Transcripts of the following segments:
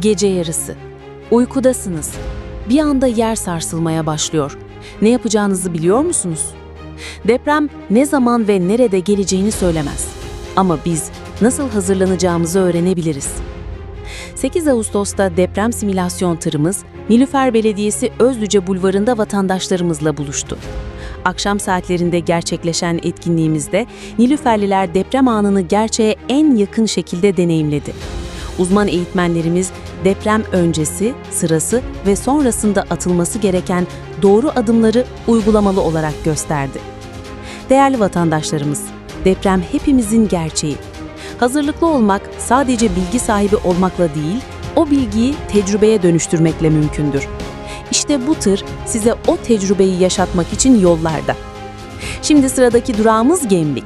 Gece yarısı. Uykudasınız. Bir anda yer sarsılmaya başlıyor. Ne yapacağınızı biliyor musunuz? Deprem ne zaman ve nerede geleceğini söylemez. Ama biz nasıl hazırlanacağımızı öğrenebiliriz. 8 Ağustos'ta deprem simülasyon tırımız Nilüfer Belediyesi Özlüce Bulvarı'nda vatandaşlarımızla buluştu. Akşam saatlerinde gerçekleşen etkinliğimizde Nilüferliler deprem anını gerçeğe en yakın şekilde deneyimledi. Uzman eğitmenlerimiz deprem öncesi, sırası ve sonrasında atılması gereken doğru adımları uygulamalı olarak gösterdi. Değerli vatandaşlarımız, deprem hepimizin gerçeği. Hazırlıklı olmak sadece bilgi sahibi olmakla değil, o bilgiyi tecrübeye dönüştürmekle mümkündür. İşte bu tır size o tecrübeyi yaşatmak için yollarda. Şimdi sıradaki durağımız Gemlik.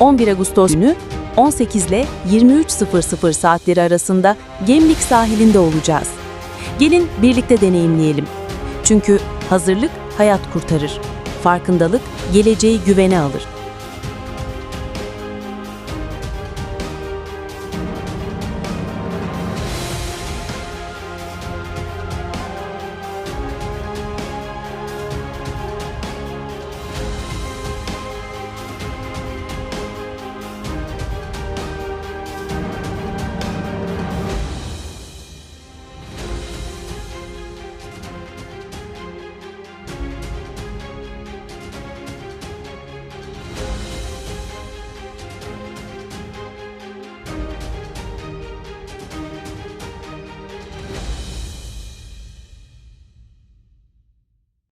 11 Ağustos günü 18 ile 23.00 saatleri arasında Gemlik sahilinde olacağız. Gelin birlikte deneyimleyelim. Çünkü hazırlık hayat kurtarır. Farkındalık geleceği güvene alır.